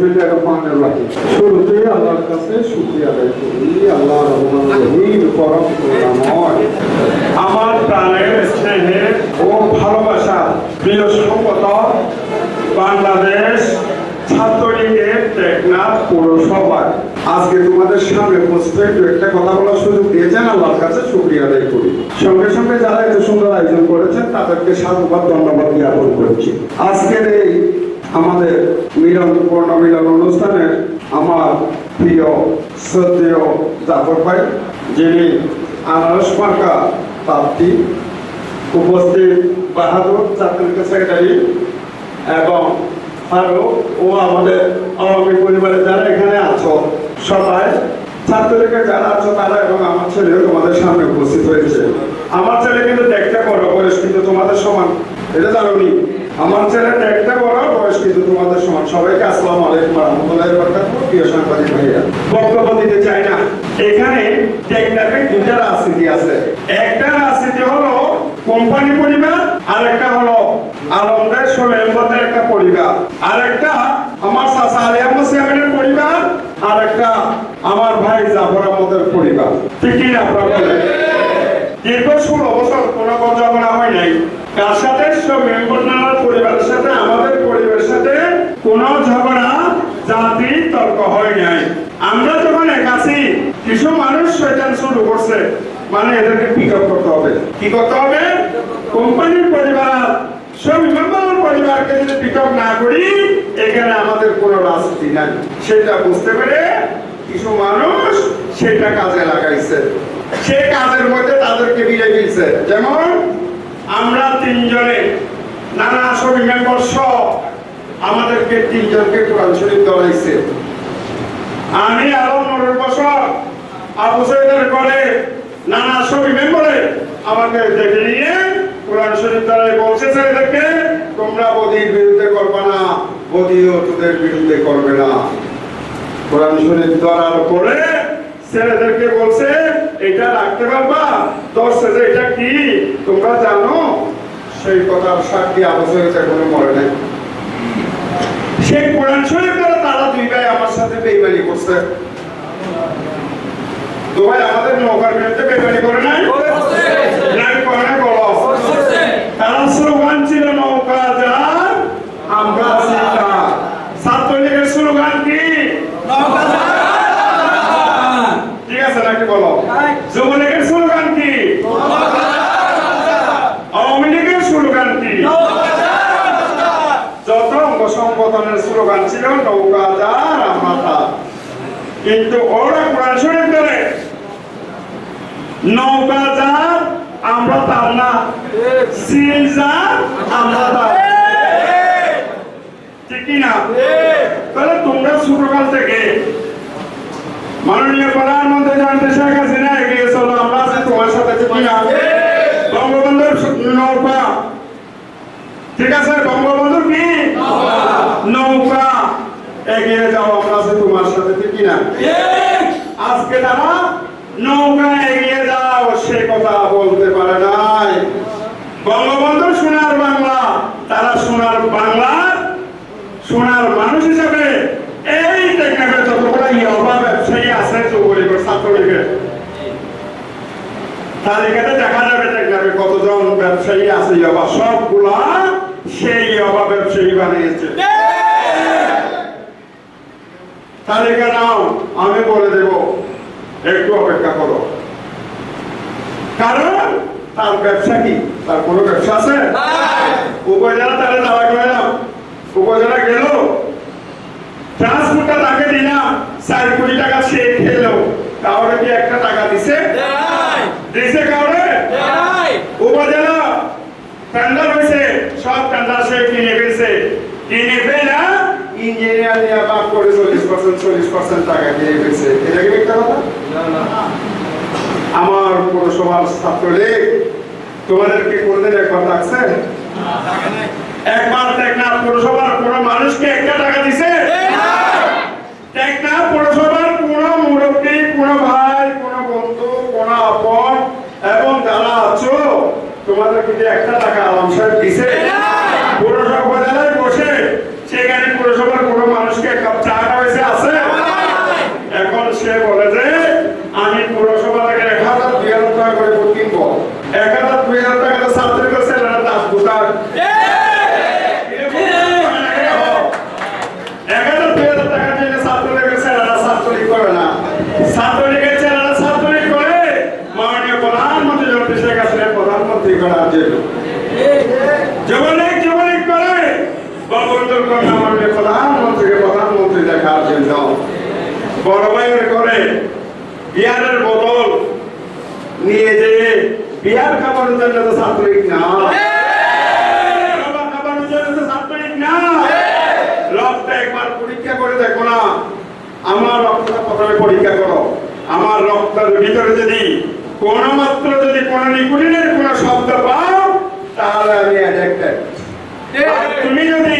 বিসমিল্লাহির রহমানির রহিম। শুরুতেই আল্লাহর কাছে শুকরিয়া আদায় করি। আল্লাহ রহমান রহিম, পরম করুণাময়। আমার প্রাণের স্নেহের ও ভালোবাসা প্রিয় সম্পদক বাংলাদেশ ছাত্রলীগের টেকনাফ পৌরসভায়। আজকে তোমাদের সামনে হয়ে একটা কথা বলার সুযোগ দিয়েছেন, আল্লাহর কাছে শুক্রিয়া আদায় করি। সঙ্গে সঙ্গে যারা এত সুন্দর আয়োজন করেছেন, তাদেরকে সাধুবাদ, ধন্যবাদ জ্ঞাপন করছি। আজকের এই আমাদের মিলন পূর্ণ মিলন অনুষ্ঠানে আমার প্রিয় শ্রদ্ধেয় জাফর ভাই, যিনি আনারস মার্কা প্রার্থী, উপস্থিত বাহাদুর ছাত্রলীগের সেক্রেটারি এবং আরও ও আমাদের আওয়ামী পরিবারের যারা এখানে আছো, সবাই ছাত্রলীগের যারা আছো তারা এবং আমার ছেলেও তোমাদের সামনে উপস্থিত হয়েছে। আমার ছেলে কিন্তু দেখতে বড় বয়স কিন্তু তোমাদের সমান। এটা জানোনি? আমার ছেলে দেখতে বড় বয়স কিন্তু তোমাদের সমান। সবাইকে আসসালামু আলাইকুম রহমতুল্লাহ বরকাতুহ। প্রিয় সাংবাদিক ভাইয়া বক্তব্য দিতে চাই না। এখানে টেকনাফে দুটা রাজনীতি আছে। একটা রাজনীতি হলো কোম্পানি পরিবার আর একটা হলো আলমদের সোমেনবদের একটা পরিবার। আর একটা আমার চাচা আলী আহমদ সিয়ামের পরিবার আর একটা আমার ভাই জাফর আহমদের পরিবার। ঠিক কি না আপনার? দীর্ঘ ষোলো বছর কোনো ঝগড়া হয় নাই। কার সাথে মেম্বার নানার পরিবারের সাথে, আমাদের পরিবারের সাথে কোনো ঝগড়া, জাতি, তর্ক হয় নাই। আমরা যখন একাছি কিছু মানুষ শয়তান শুরু করছে। মানে এদেরকে পিক আপ করতে হবে। কি করতে হবে? কোম্পানির পরিবার সব মেম্বার পরিবারকে যদি পিক আপ না করি, এখানে আমাদের কোনো রাজনীতি নাই। সেটা বুঝতে পেরে কিছু মানুষ সেটা কাজে লাগাইছে। সে কাজের মধ্যে তাদেরকে বিলে দিয়েছে। যেমন আমরা তিনজনে নানা সবই মেম্বার সহ আমাদেরকে তিনজনকে কোরআন শরীফ দলাইছে আমি আলম নুরুল বসর আবু সৈদের করে নানা সবই মেম্বারে আমাকে দেখে নিয়ে কোরআন শরীফ দ্বারাই বলছে, ছেলেদেরকে, তোমরা বদির বিরুদ্ধে করবে না, বদিও তোদের বিরুদ্ধে করবে না। কোরআন শরীফ ধরার পরে ছেলেদেরকে বলছে এটা রাখতে পারবা? দশে এটা কি? তোমরা জানো? সেই কথার সাক্ষী আবশ্যক এখনও মরে নাই। সেই কোরআন শরীফ তারা দুই ভাই আমার সাথে বেইমানি করছে। তো আমাদের নৌকার বিরুদ্ধে বেইমানি করে নাই? ছিল নৌকা আমরা ছাত্রলীগের স্লোগান কি? ঠিক আছে নাকি বলো যুবলীগের স্লোগান কি আওয়ামী লীগের স্লোগান কি যত অঙ্গ স্লোগান ছিল কিন্তু ওরা কোরআন শরীফ আমরা তার না। সিল যার, আমরা তার। ঠিক না? তাহলে তোমরা ছোটকাল থেকে মাননীয় প্রধানমন্ত্রী জয়ন্ত শেখ এগিয়ে চলো আমরা আছি তোমার সাথে ঠিক কি না বঙ্গবন্ধুর নৌকা ঠিক আছে বঙ্গবন্ধুর কি নৌকা এগিয়ে যাও আমরা আছি তোমার সাথে ঠিক কি না আজকে তারা নৌকা এগিয়ে যাও সে কথা বলতে পারে নাই বঙ্গবন্ধু সোনার বাংলা তারা সোনার বাংলার সোনার মানুষ হিসেবে এই টেকনাফের যতগুলো ইয়বা ব্যবসায়ী আছে যুবলীগের ছাত্রলীগের তালিকাতে দেখা যাবে টেকনাফে কতজন ব্যবসায়ী আছে ইয়বা সবগুলা সেই ইয়বা ব্যবসায়ী বানিয়েছে। তালিকা নাও আমি বলে দেব একটু অপেক্ষা করো। কারণ তার ব্যবসা কি? তার কোনো ব্যবসা আছে? উপজেলা তাহলে দাওয়া করলাম উপজেলা গেল। ট্রান্সপোর্টটা তাকে দিলাম চার কোটি টাকা সে খেলো। কাউরে কি একটা টাকা দিছে দিছে কাউরে উপজেলা টেন্ডার হয়েছে সব টেন্ডার সে কিনে ফেলছে কিনে ফেলা ইঞ্জিনিয়ার নিয়ে বাদ করে চল্লিশ পার্সেন্ট চল্লিশ পার্সেন্ট টাকা কিনে ফেলছে এটা কি একটা কথা? আমার পৌরসভার ছাত্রলীগ তোমাদেরকে কোনদিন একবার ডাকছে? একবার টেকনাফ পৌরসভার কোন মানুষকে একটা টাকা দিছে? টেকনাফ পৌরসভার কোন মুরব্বী কোন ভাই কোন বন্ধু কোন আপন এবং যারা আছো তোমাদেরকে যে একটা টাকা আলম সাহেব দিছে? পৌরসভা বসে সেখানে পৌরসভার কোনো মানুষকে এক কাপ চা খাওয়াইছে আছে এখন সে বলে যে আমি পুরসভা থেকে এক হাজার দুই হাজার টাকা করে ভোট কিনবো এক হাজার দুই হাজার টাকা তো ছাত্রী করছে দাস ভোটার এক হাজার দুই হাজার টাকার জন্য ছাত্রলীগের ছেলেরা ছাত্রলীগ করে না ছাত্রলীগের ছেলেরা ছাত্রলীগ করে মাননীয় প্রধানমন্ত্রী জগদীশ শেখ হাসিনা প্রধানমন্ত্রী করার জন্য যুবলীগ যুবলীগ করে বঙ্গবন্ধুর কন্যা মাননীয় প্রধানমন্ত্রীকে প্রধানমন্ত্রী দেখার জন্য বড় ভাইয়ের করে বিয়ারের বোতল নিয়ে যে বিয়ার খাবারের জন্য তো ছাত্রলীগ না খাবার খাবারের জন্য তো ছাত্রলীগ না রক্তটা একবার পরীক্ষা করে দেখো না আমার রক্তটা প্রথমে পরীক্ষা করো। আমার রক্তের ভিতরে যদি কোন মাত্র যদি কোন নিকুলিনের কোন শব্দ পাও তাহলে আমি অ্যাডাক্টেড তুমি যদি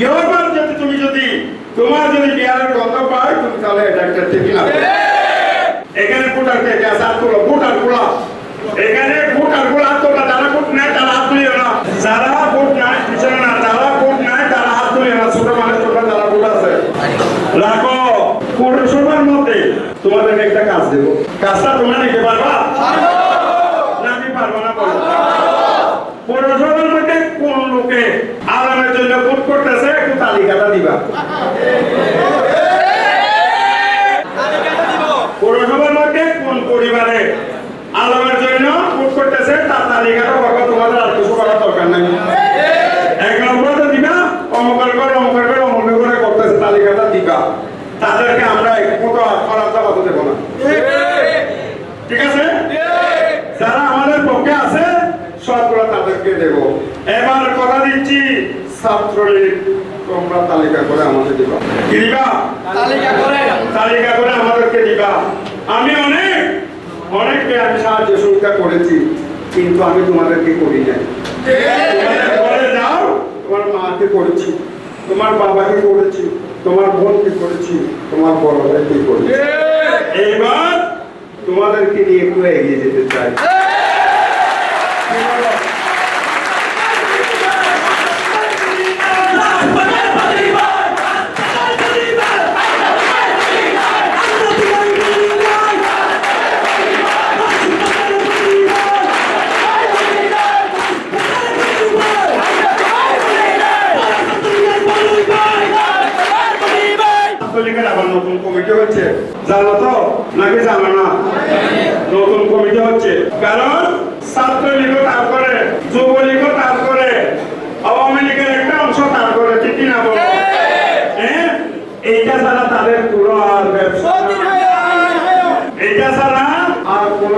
ইয়বার যদি তুমি যদি তোমার যদি বিয়ারের গন্ধ পাই তুমি তাহলে অ্যাডাক্টেড ঠিক না এখানে ভোটার কে আছে হাত তোলো ভোটারগুলা। এখানে ভোটারগুলা হাত তোলা যারা ভোট নেয় তারা হাত তুলিও না যারা ভোট নাই পিছনে না যারা ভোট নাই তারা হাত তুলিও না ছোট মানুষ তোমরা যারা ভোট আছে। রাখো। তোমাদেরকে একটা কাজ দেবো। কাজটা তোমরা নিতে পারবা? না আমি পারব না বলো পৌরসভার মধ্যে কোন লোকে আরামের জন্য ভোট করতেছে একটু তালিকাটা দিবা। পৌরসভার মধ্যে কোন পরিবারে আলামের জন্য ভোট করতেছে তার তালিকাটা তোমাদের আর কিছু করার দরকার নাই এক নম্বরটা দিবা অমকের করে অমকের করে অমকের করে করতেছে তালিকাটা দিবা তাদেরকে আমরা এক মতো খারাপ চাপাতে দেবো না ঠিক আছে যারা আমাদের পক্ষে আছে সবগুলো তাদেরকে দেব। এবার কথা দিচ্ছি ছাত্রলীগ তোমরা তালিকা করে আমাদের দিবা। দিবা? তালিকা করে তালিকা করে আমাদেরকে দিবা। আমি অনেক অনেককে আমি সাহায্য সুবিধা করেছি কিন্তু আমি তোমাদেরকে করি নাই। ঘরে যাও তোমার মাকে করেছি তোমার বাবাকে করেছি তোমার বোনকে করেছি তোমার বড় ভাইকে করেছি। এইবার তোমাদেরকে নিয়ে একটু এগিয়ে যেতে চাই ছাত্রলীগের আবার নতুন কমিটি হচ্ছে জানো তো নাকি জানো না নতুন কমিটি হচ্ছে কারণ ছাত্রলীগও তারপরে যুবলীগও তারপরে আওয়ামী লীগের একটা অংশ তারপরে ঠিক কি না বলো হ্যাঁ? এইটা ছাড়া তাদের পুরো আর ব্যবসা নাই। এইটা ছাড়া আর কোনো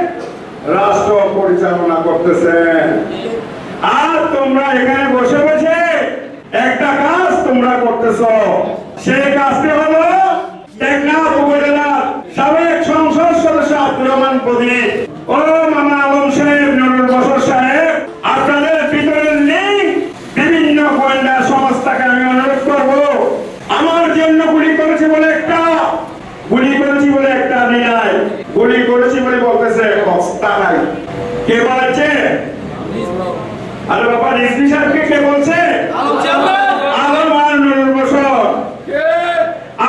রাষ্ট্র পরিচালনা করতেছে। আর তোমরা এখানে বসে বসে একটা কাজ তোমরা করতেছ। সেই কাজটি হলো টেকনাফ উপজেলার সাবেক সংসদ সদস্য আব্দুর রহমান প্রদীপ। ও মামা আলম সাহেব নুরুল বসর সাহেব, আপনাদের ভিতরের লিঙ্ক বিভিন্ন গোয়েন্দা সংস্থাকে আমি অনুরোধ করব আমার জন্য গুলি করেছে বলে একটা গুলি করেছি বলে একটা নাই গুলি করেছি বলে বলতেছে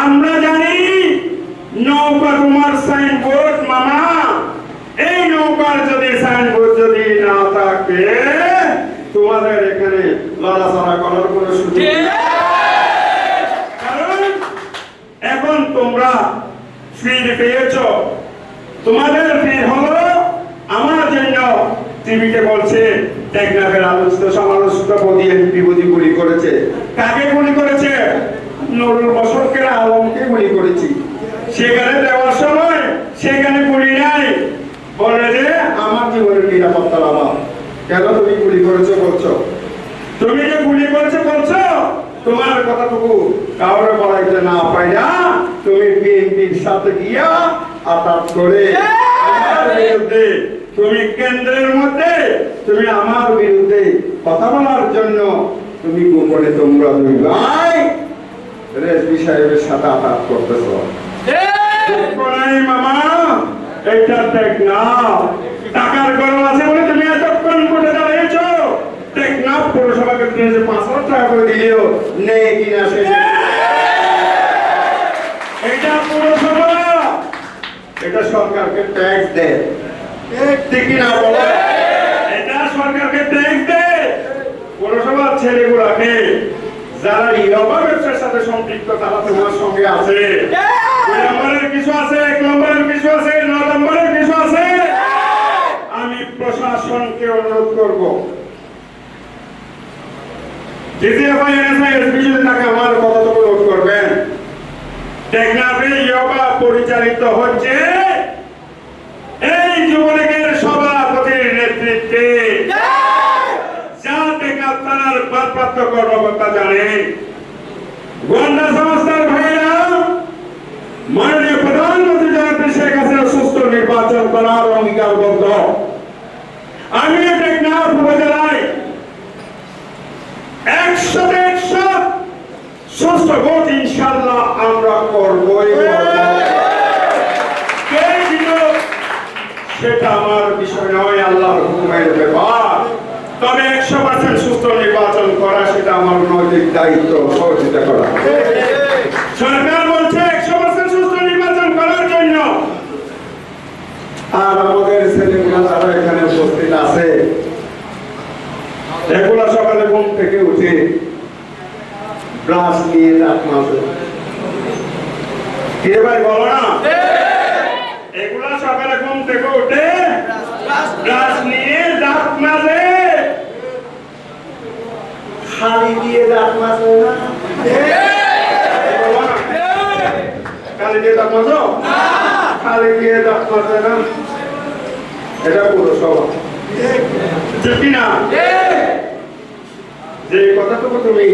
আমরা জানি নৌকা তোমার সাইনবোর্ড মামা। এই নৌকার যদি সাইনবোর্ড যদি না থাকে, তোমাদের এখানে লড়াচড়া করার সুযোগ এখন তোমরা ফির পেয়েছ। তোমাদের ফির হলো টিভিতে বলছে টেকনাফের আলোচিত সমালোচিত বদি এমপি গুলি করেছে। কাকে গুলি করেছে? নুরুল বসরকে আলমকে গুলি করেছি। সেখানে দেওয়ার সময় সেখানে গুলি নাই। বলে যে আমার জীবনের নিরাপত্তা বাবা কেন তুমি গুলি করেছ বলছো? তুমি যে গুলি করেছ বলছো তোমার কথাটুকু কাউরে বলাইতে না পাই না তুমি বিএনপির সাথে গিয়া আঘাত করে তুমি কেন্দ্রের মধ্যে তুমি আমার বিরুদ্ধে কথা বলার জন্য তুমি গোপনে তোমরা দুই ভাই রেজবি সাহেবের সাথে আঘাত করতেছ। মামা এটা দেখ না। টাকার গরম আছে বলে তুমি এতক্ষণ দাঁড়িয়েছ। টেকনাফ পৌরসভাকে তুমি যে পাঁচ হাজার টাকা করে দিলেও নেই কিনা সে এটা পৌরসভা। এটা সরকারকে ট্যাক্স দেয়। এটা সরকারকে ট্যাক্স দেয় পৌরসভার ছেলেগুলাকে যারা ইয়াবা ব্যবসার সাথে সম্পৃক্ত তারা তোমার সঙ্গে আছে। নম্বরের কিছু আছে এক নম্বরের কিছু আছে ন নম্বরের কিছু আছে। আমি প্রশাসনকে অনুরোধ করব। জিজিএফআই এনএসআই এসপি যদি তাকে আমার কথাটুকু নোট করবেন? টেকনাফে ইয়োগা পরিচালিত হচ্ছে। নেতৃত্বে যা টেকনাফ থানার ভারপ্রাপ্ত কর্মকর্তা জানেন গোয়েন্দা সংস্থার ভাইরা মাননীয় প্রধানমন্ত্রী জনাব শেখ হাসিনা সুস্থ নির্বাচন করার অঙ্গীকারবদ্ধ আমি টেকনাফ উপজেলায় একশো একশো সুস্থ ভোট ইনশাল্লাহ আমরা করবই করব। কে দিল সেটা আমার বিষয় নয় আল্লাহর হুকুমের ব্যাপার তবে একশো পার্সেন্ট সুস্থ নির্বাচন করা সেটা আমার নৈতিক দায়িত্ব সহযোগিতা করা। সরকার বলছে একশো পার্সেন্ট সুস্থ নির্বাচন করার জন্য। আর আমাদের ছেলেগুলো যারা এখানে উপস্থিত আছে। এগুলা সকালে ঘুম থেকে উঠে ব্রাশ নিয়ে দাঁত মাজে। কে ভাই বলো না? এগুলা সকালে ঘুম থেকে উঠে ব্রাশ নিয়ে দাঁত মাজে দিয়ে দাঁত না। খালি দিয়ে দাঁত মাজো? খালি দিয়ে দাঁত না। এটা না? যে কথাটুকু তুমি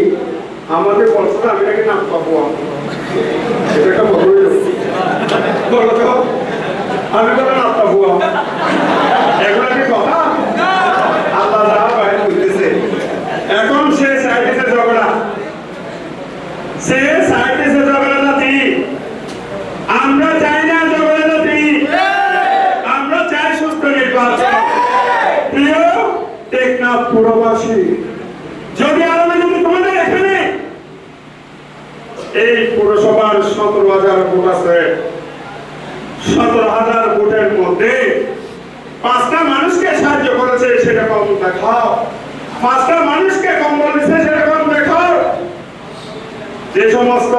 আমাদের বলছো, আমি নাম পাবো এটা বলো তো, আমি কোনো নাম পাবো এগুলো কি কথা আল্লাহ যা বাইরে বুঝতেছে এখন সে চাইতেছে ঝগড়া সে চাইতেছে ঝগড়া জাতি আমরা চাই না ঝগড়া আমরা চাই সুস্থ নির্বাচন। প্রিয় টেকনাফ পুরবাসী যদি আরামে যদি তোমাদের এখানে? এই পুরসভার সতেরো হাজার ভোট আছে। সতেরো হাজার ভোটের মধ্যে পাঁচটা মানুষকে সাহায্য করেছে সেটা কম দেখাও। পাঁচটা মানুষকে কম বলেছে সেটা কম দেখাও। যে সমস্ত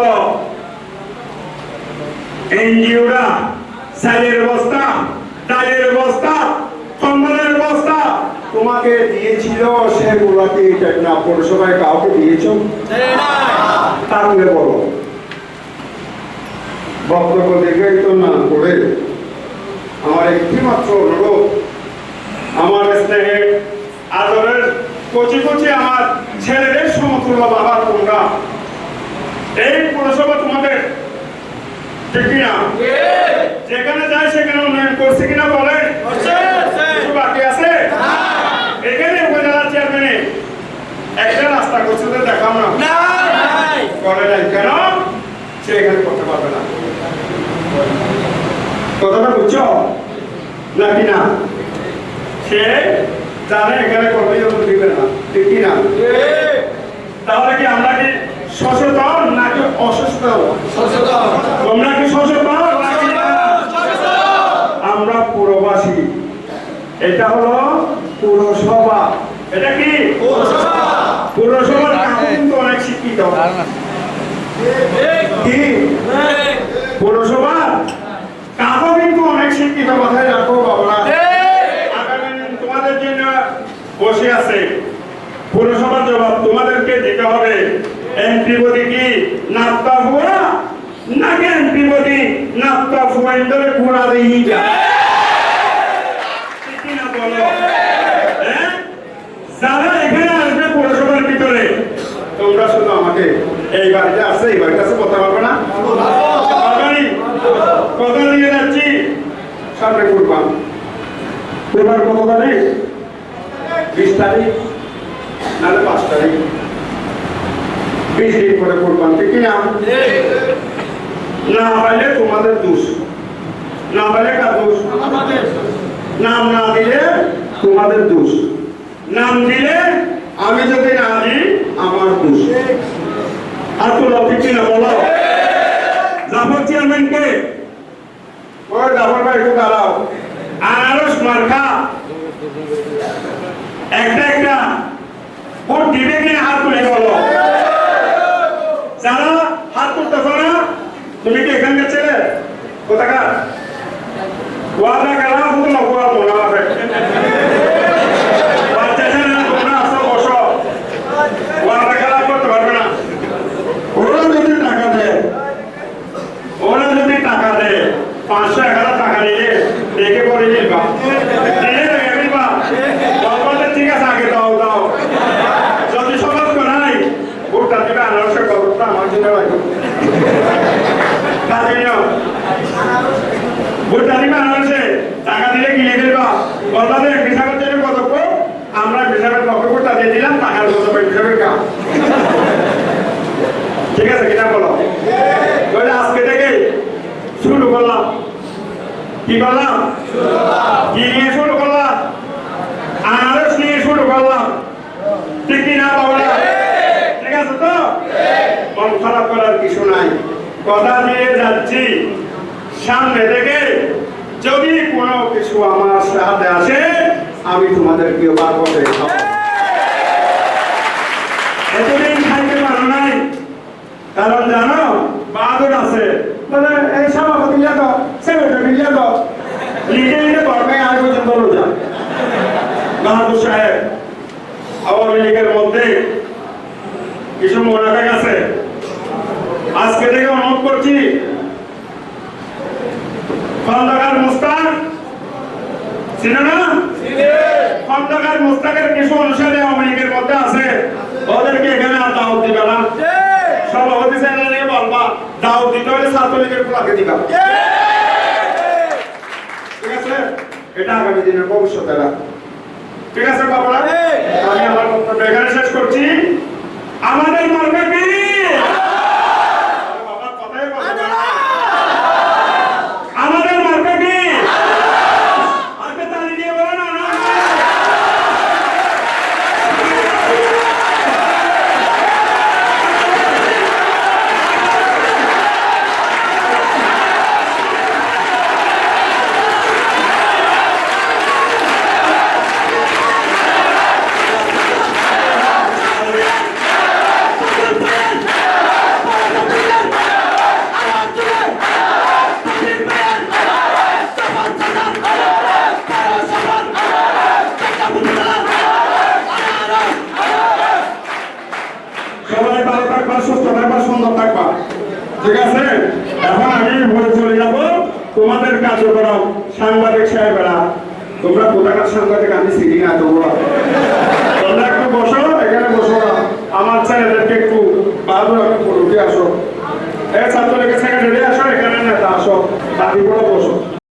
এনজিওরা স্যালের বস্তা, ডালের বস্তা, কম্বলের বস্তা, তোমাকে দিয়েছিল সেগুলোকে টেকনা পৌরসভায় কাউকে দিয়েছ? তাহলে বলো। বক্তব্য তো না করে আমার একটি মাত্র অনুরোধ, আমার স্নেহের আদরের কচি কচি আমার ছেলেদের সমতুল্য বাবা তোমরা এই পৌরসভা তোমাদের ঠিক কিনা? যেখানে যায় সেখানে উন্নয়ন করছে কিনা বলেন বাকি আছে? এখানে উপজেলা চেয়ারম্যানে একটা রাস্তা করছে তো দেখাও না। করে নাই। কেন? সে এখানে করতে পারবে না। কথাটা বুঝছ? নাকি না? সে জানে এখানে করবে দিবে না। ঠিক কি? না তাহলে কি আমরা কি সচেতন নাকি অসচেতন? তোমরা কি সচেতন? আমরা পুরবাসী। এটা হলো পুরসভা। এটা কি? পুরসভার কিন্তু অনেক শিক্ষিত। কি? পুরসভা কাকু কিন্তু অনেক শিক্ষিত। মাথায় রাখো বাবা তোমাদের জন্য বসে আছে। পুরসভার জবাব তোমাদেরকে দিতে হবে। এমপি বদি কি নাপ্তা ফুয়া? নাকি এমপি বদি নাপ্তা ফুয়া? ইন্দরে ঘোরা দিই হ্যাঁ? যারা এখানে আসবে পৌরসভার ভিতরে। তোমরা শুধু আমাকে। এই বাড়িতে আছে, এই বাড়িতে আছে করতে পারবে না? কত নিয়ে যাচ্ছি। সামনে কুরবান। কুরবান কত তারিখ? বিশ তারিখ, নাহলে পাঁচ তারিখ। বিশ কুরবান কার দোষ? নাম না দিলে তোমাদের দোষ। নাম দিলে আমি যদি না দিই, আমার দোষ। আর তো লক্ষ্য কি না বলো? জাফর চেয়ারম্যান কে? ওই জাফর ভাই, একটু দাঁড়াও। আনারস মার্কা। একটা একটা। ভোট দিবে কিনা হাত তুলে বলো যারা না তুমি কি এখানকার ছেলে কোথাকার? ওয়াদা হুকুম নকুয়া মনে হবে বাচ্চা ছেলে না তোমরা আসো বসো ওয়াদা করা করতে পারবে না ওরা যদি টাকা দেয় ওরা যদি টাকা দেয় পাঁচশো এক হাজার টাকা নিয়ে দেখে পরে নিবা দিলে রেখে দিবা বলব ঠিক আছে আগে দাও দাও যদি সমাজ করাই ভোটটা দিবে আনারসের খবরটা আমার জন্য রাখো কাজে নিও ভোটটা দিবে আনারসে টাকা দিলে কি লিখে দিবা বলবা যে হিসাবের জন্য কত কো? আমরা হিসাবের লক্ষ্য ভোটটা দিয়ে দিলাম টাকার কত হিসাবের কাজ ঠিক আছে কিনা বলো তাহলে আজকে থেকে শুরু করলাম কি করলাম কি নিয়ে শুরু করলাম আনারস নিয়ে শুরু করলাম ঠিক কি না বাবা ঠিক আছে তো মন খারাপ করার কিছু নাই কথা দিয়ে যাচ্ছি। সামনে থেকে যদি কোনো কিছু আমার সাথে আসে, আমি তোমাদেরকে বার করে এতদিন খাইতে পারো নাই। কারণ জানো, বাহাদুর আছে। বলে, এই সভাপতি দাও লিখে লিখে ধর্মে আগে পর্যন্ত রোজা বাহাদুর সাহেব, আওয়ামী লীগের মধ্যে কিছু মোনাফেক আছে? আজকে থেকে অনুরোধ করছি খন্দকার মুস্তাক চিনো না? খন্দকার মুস্তাকের কিছু অনুসারে আওয়ামী মধ্যে আছে ওদেরকে এখানে আর দাওয়াত দিবে না। সভাপতি চ্যানেলে বলবা দাওয়াত দিতে হলে ছাত্রলীগের দিবা। ঠিক আছে? এটা আগামী দিনের ভবিষ্যতে ঠিক আছে বাবা আমি আমার বক্তব্য এখানে শেষ করছি। আমাদের মার্কা কি বাবা কথাই বলে না। আমাদের মার্কা কি আজকে তালি দিয়ে বলো না না সবাই ভালো থাকবা সুস্থ থাকবা সুন্দর থাকবা ঠিক আছে এখন আমি বলে চলে যাব তোমাদের কার্যক্রম সাংবাদিক সাহেবেরা তোমরা কোথাকার সাংবাদিক? আমি চিনি না তোমরা। তোমরা একটু বসো, এখানে বসো না। আমার ছেলেদেরকে একটু বাহাদুর উঠে আসো। এ ছাত্রলীগের সেক্রেটারি আসো, এখানে নেতা আসো। দাবি